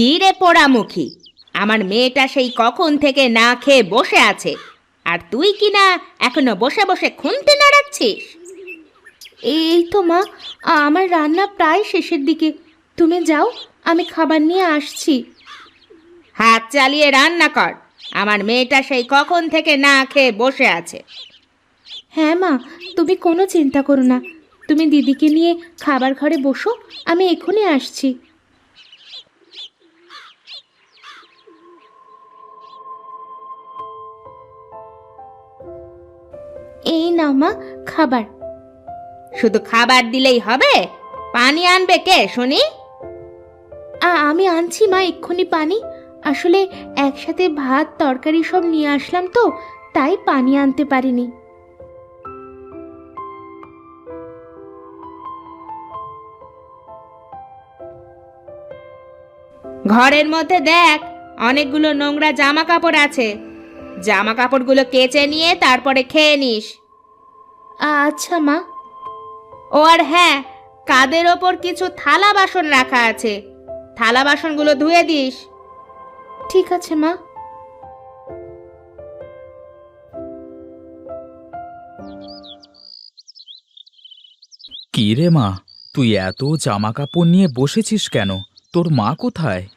কি রে পোড়ামুখী। আমার মেয়েটা সেই কখন থেকে না খেয়ে বসে আছে। আর তুই কি না এখনও বসে বসে খুনতে নাড়াচ্ছিস এই তো মা আমার রান্না প্রায় শেষের দিকে। তুমি যাও আমি খাবার নিয়ে আসছি। হাত চালিয়ে রান্না কর। আমার মেয়েটা সেই কখন থেকে না খেয়ে বসে আছে। হ্যাঁ মা তুমি কোনো চিন্তা করো না। তুমি দিদিকে নিয়ে খাবার ঘরে বসো আমি এখনই আসছি। নাও মা খাবার। শুধু খাবার দিলেই হবে? পানি আনবে কে শুনি? আ আমি আনছি মা এক্ষুনি পানি। আসলে একসাথে ভাত তরকারি সব নিয়ে আসলাম তো তাই পানি আনতে পারিনি। ঘরের মধ্যে দেখ অনেকগুলো নোংরা জামা কাপড় আছে। জামা কাপড়গুলো কেচে নিয়ে তারপরে খেয়ে নিস। আচ্ছা মা। ও আর হ্যাঁ কাদের ওপর কিছু থালা বাসন রাখা আছে? থালা বাসনগুলো ধুয়ে দিস। ঠিক আছে মা। কি রে মা? তুই এত জামা কাপড় নিয়ে বসেছিস কেন? তোর মা কোথায়?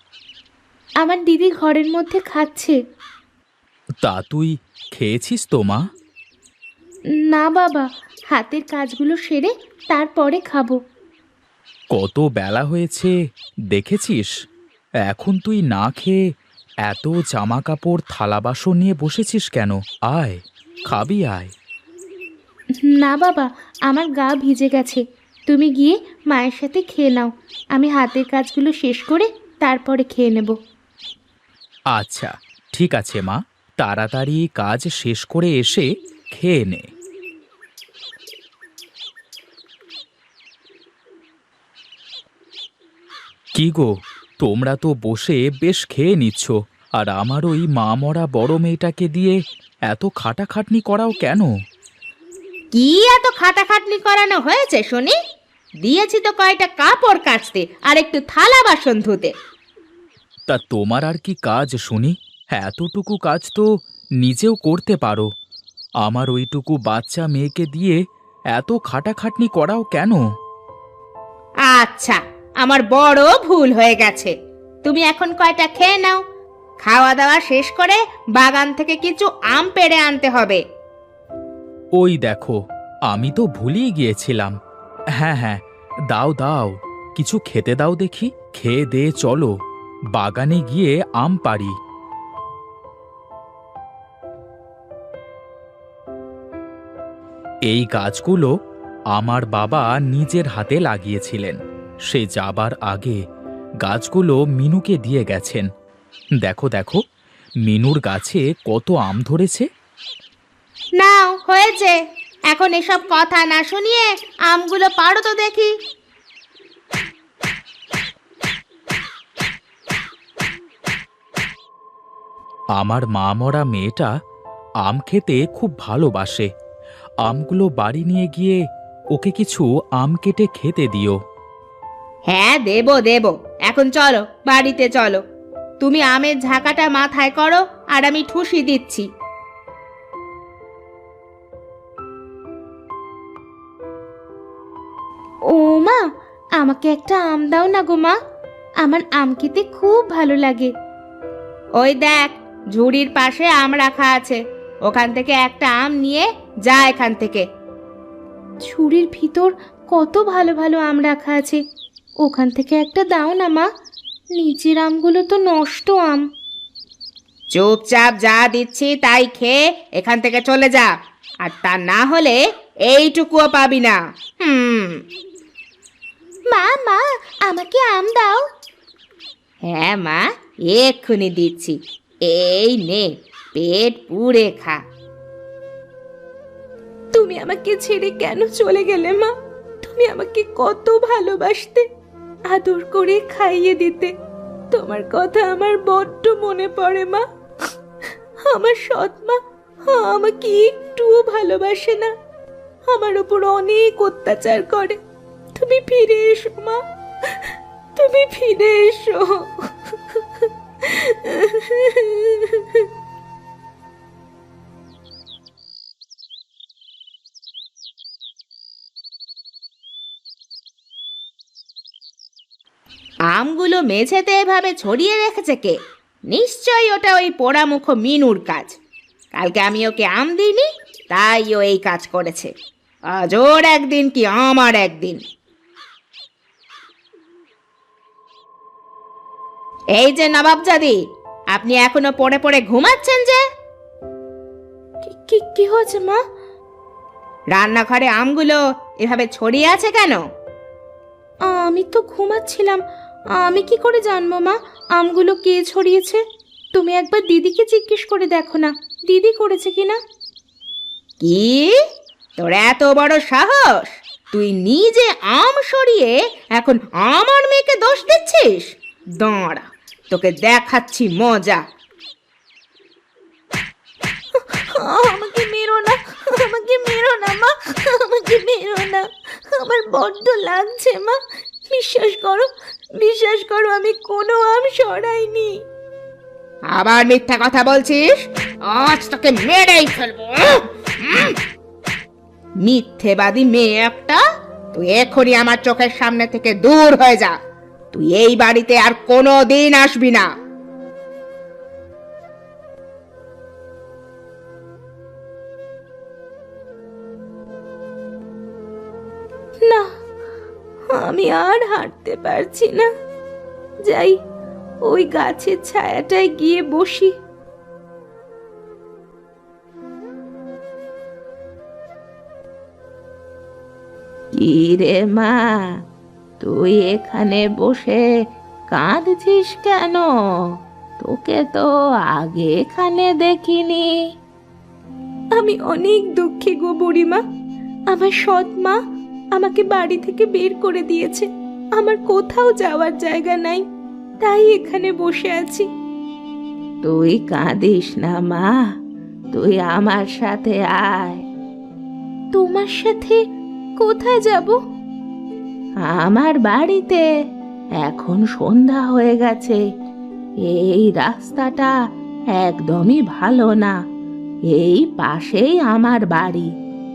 আমার দিদি ঘরের মধ্যে খাচ্ছে। তা তুই খেয়েছিস তো মা? না বাবা হাতের কাজগুলো সেরে তারপরে খাব। কত বেলা হয়েছে দেখেছিস? এখন তুই না খেয়ে এত জামা কাপড় থালা বাসন নিয়ে বসেছিস কেন? আয় খাবি আয়। না বাবা আমার গা ভিজে গেছে। তুমি গিয়ে মায়ের সাথে খেয়ে নাও। আমি হাতের কাজগুলো শেষ করে তারপরে খেয়ে নেব। আচ্ছা ঠিক আছে মা। তাড়াতাড়ি কাজ শেষ করে এসে খেয়ে নে। কি গো তোমরা তো বসে বেশ খেয়ে নিচ্ছ আর আমার ওই মা মরা বড় মেয়েটাকে দিয়ে এত খাটাখাটনি করাও কেন? কি এত খাটাখাটনি করানো হয়েছে শুনি? দিয়েছি তো কয়টা কাপড় কাচতে আর একটু থালা বাসন ধুতে। তা তোমার আর কি কাজ শুনি? এতটুকু কাজ তো নিজেও করতে পারো। আমার ওইটুকু বাচ্চা মেয়েকে দিয়ে এত খাটাখাটনি করাও কেন? আচ্ছা আমার বড় ভুল হয়ে গেছে। তুমি এখন কয়টা খেয়ে নাও? খাওয়া দাওয়া শেষ করে বাগান থেকে কিছু আম পেড়ে আনতে হবে। ওই দেখো আমি তো ভুলিয়ে গিয়েছিলাম। হ্যাঁ হ্যাঁ দাও দাও কিছু খেতে দাও দেখি খেয়ে দে চলো। বাগানে গিয়ে আম পারি এই গাছগুলো আমার বাবা নিজের হাতে লাগিয়েছিলেন। সে যাবার আগে গাছগুলো মিনুকে দিয়ে গেছেন। দেখো দেখো মিনুর গাছে কত আম ধরেছে। নাও হয়েছে। এখন এসব কথা না শুনিয়ে আমগুলো পারো তো দেখি। আমার মা মরা মেয়েটা আম খেতে খুব ভালোবাসে। আমগুলো বাড়ি নিয়ে গিয়ে ওকে কিছু আম কেটে খেতে দিও। হ্যাঁ দেব দেব। এখন চলো বাড়িতে চলো। তুমি আমের ঝাঁকাটা মাথায় করো আর আমি ঠুসি দিচ্ছি। ও মা আমাকে একটা আম দাও না গো মা। আমার আম খেতে খুব ভালো লাগে। ওই দেখ ঝুড়ির পাশে আম রাখা আছে। ওখান থেকে একটা আম নিয়ে যা এখান থেকে। ছুরির ভিতর কত ভালো ভালো আম রাখা আছে। ওখান থেকে একটা দাও না মা। নিচের আমগুলো তো নষ্ট আম। চুপচাপ যা দিচ্ছি তাই খেয়ে এখান থেকে চলে যা। আর তা না হলে এইটুকুও পাবি না। হুম। মা মা আমাকে আম দাও। হ্যাঁ মা এক্ষুনি দিচ্ছি। এই নে পেট পুড়ে খা। তুমি আমাকে ছেড়ে কেন চলে গেলে মা? তুমি আমাকে কত ভালোবাসতে, আদর করে খাইয়ে দিতে। তোমার কথা আমার বড্ড মনে পড়ে মা। আমার সৎ মা আমাকে একটুও ভালোবাসে না। আমার ওপর অনেক অত্যাচার করে। তুমি ফিরে এসো মা। তুমি ফিরে এসো। আমগুলো মেঝেতে এভাবে ছড়িয়ে রেখেছে কে? নিশ্চয়ই ওটা ওই পোড়ামুখো মিনুর কাজ। কালকে আমি ওকে আম দিইনি তাই ও এই কাজ করেছে। আজ ওর একদিন কি আমার একদিন? এই যে নবাবজাদি আপনি এখনও পড়ে পড়ে ঘুমাচ্ছেন যে? কি- কি হয়েছে মা? রান্নাঘরে আমগুলো এভাবে ছড়িয়ে আছে কেন? আমি তো ঘুমাচ্ছিলাম। আমি কি করে জানব মা? আমগুলো কে ছড়িয়েছে? তুমি একবার দিদিকে জিজ্ঞেস করে দেখো না। দিদি করেছে কিনা কি? তোর এত বড় সাহস? তুই নিজে আম সরিয়ে এখন আমার মেয়েকে দোষ দিচ্ছিস? দাঁড়া তোকে দেখাচ্ছি মজা। আমাকে মেরো না আমাকে মেরো না মা আমাকে মেরো না। আমার বড্ড লাগছে মা বিশ্বাস করো বিশ্বাস করো আমি কোনো আম সরাইনি। আবার মিথ্যা কথা বলছিস? আজ তোকে মেরেই ফেলব উম। মিথ্যেবাদী মেয়ে একটা তুই এখনই আমার চোখের সামনে থেকে দূর হয়ে যা। তুই এই বাড়িতে আর কোনো দিন আসবি না। না আমি আর হাঁটতে পারছি না। যাই, ওই গাছের ছায়াটায় গিয়ে বসি। কি রে মা, তুই এখানে বসে কাঁদছিস কেন? তোকে তো আগে এখানে দেখিনি। আমি অনেক দুঃখী গো বুড়িমা, আমার সৎ মা আমাকে বাড়ি থেকে বের করে দিয়েছে। আমার কোথাও যাওয়ার জায়গা নাই। তাই এখানে বসে আছি। তুই কাঁদিস না মা। তুই আমার সাথে আয়। তোমার সাথে কোথায় যাব? আমার বাড়িতে এখন সন্ধ্যা হয়ে গেছে। এই রাস্তাটা একদমই ভালো না। এই পাশেই আমার বাড়ি।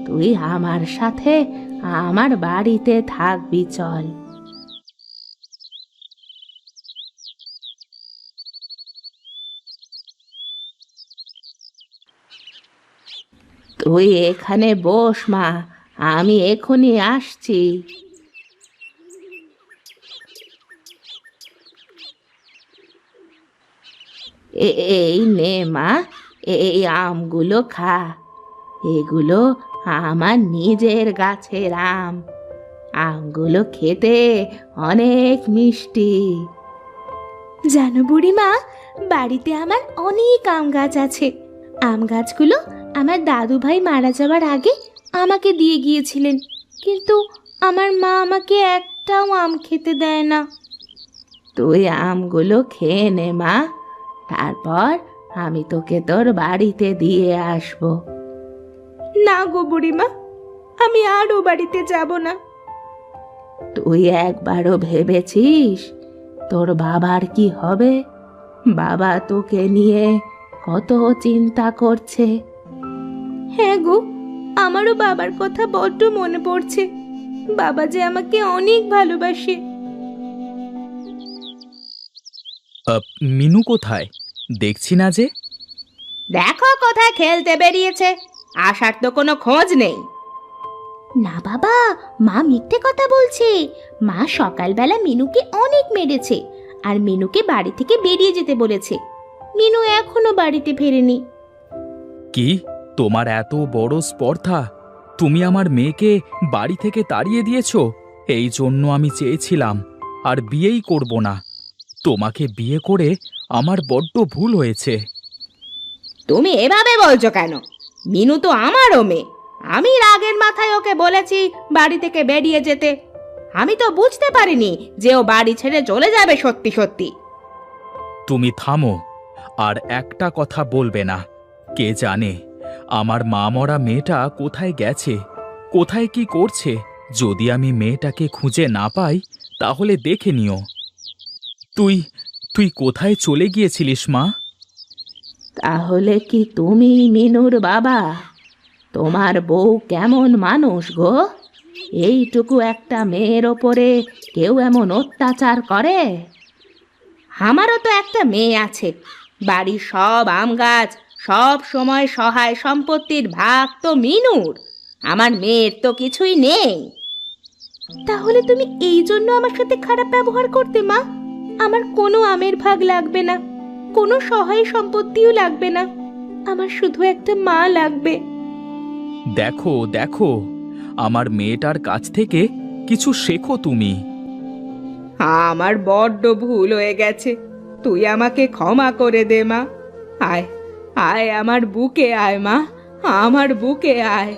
তুই আমার সাথে আমার বাড়িতে থাকবি, চল। তুই এখানে বস, মা। আমি এখনই আসছি। এই নে, মা। এই আমগুলো খা। এগুলো আমার নিজের গাছের আম আমগুলো খেতে অনেক মিষ্টি। জানো বুড়িমা বাড়িতে আমার অনেক আম গাছ আছে। আম গাছগুলো আমার দাদু ভাই মারা যাওয়ার আগে আমাকে দিয়ে গিয়েছিলেন। কিন্তু আমার মা আমাকে একটাও আম খেতে দেয় না। তুই আমগুলো খেয়ে নে মা তারপর আমি তোকে তোর বাড়িতে দিয়ে আসব। না গো বুড়িমা আমি আর ও বাড়িতে যাব না। তুই একবারও ভেবেছিস তোর বাবার কি হবে? বাবা তোকে নিয়ে কত চিন্তা করছে। হ্যাঁ গো আমারও বাবার কথা বড্ড মনে পড়ছে। বাবা যে আমাকে অনেক ভালোবাসে। আহ, মিনু কোথায়? দেখছি না যে। দেখো কোথায় খেলতে বেরিয়েছে। আসার তো কোনো খোঁজ নেই। না বাবা মা মিথ্যে কথা বলছে। মা সকালবেলা মিনুকে অনেক মেরেছে আর মিনুকে বাড়ি থেকে বেরিয়ে যেতে বলেছে। মিনু এখনও বাড়িতে ফেরেনি। কি? তোমার এত বড় স্পর্ধা? তুমি আমার মেয়েকে বাড়ি থেকে তাড়িয়ে দিয়েছ? এই জন্য আমি চেয়েছিলাম আর বিয়েই করব না। তোমাকে বিয়ে করে আমার বড্ড ভুল হয়েছে। তুমি এভাবে বলছো কেন? মিনু তো আমারও মেয়ে। আমি রাগের মাথায় ওকে বলেছি বাড়ি থেকে বেরিয়ে যেতে। আমি তো বুঝতে পারিনি যে ও বাড়ি ছেড়ে চলে যাবে সত্যি সত্যি। তুমি থামো, আর একটা কথা বলবে না। কে জানে, আমার মা মরা মেয়েটা কোথায় গেছে, কোথায় কি করছে। যদি আমি মেয়েটাকে খুঁজে না পাই, তাহলে দেখে নিও। তুই তুই কোথায় চলে গিয়েছিলিস মা? তাহলে কি তুমি মিনুর বাবা? তোমার বউ কেমন মানুষ গো? এইটুকু একটা মেয়ের ওপরে কেউ এমন অত্যাচার করে? আমারও তো একটা মেয়ে আছে। বাড়ির সব আম গাছ, সব সময় সহায় সম্পত্তির ভাগ তো মিনুর। আমার মেয়ের তো কিছুই নেই। তাহলে তুমি এই জন্য আমার সাথে খারাপ ব্যবহার করতে মা? আমার কোনো আমের ভাগ লাগবে না। কোনো সহায় সম্পত্তিও লাগবে না। আমার শুধু একটা মা লাগবে। দেখো দেখো আমার মেয়েটার কাছ থেকে কিছু শেখো তুমি। আমার বড্ড ভুল হয়ে গেছে। তুই আমাকে ক্ষমা করে দে মা। আয় আয় আমার বুকে আয় মা। আমার বুকে আয়।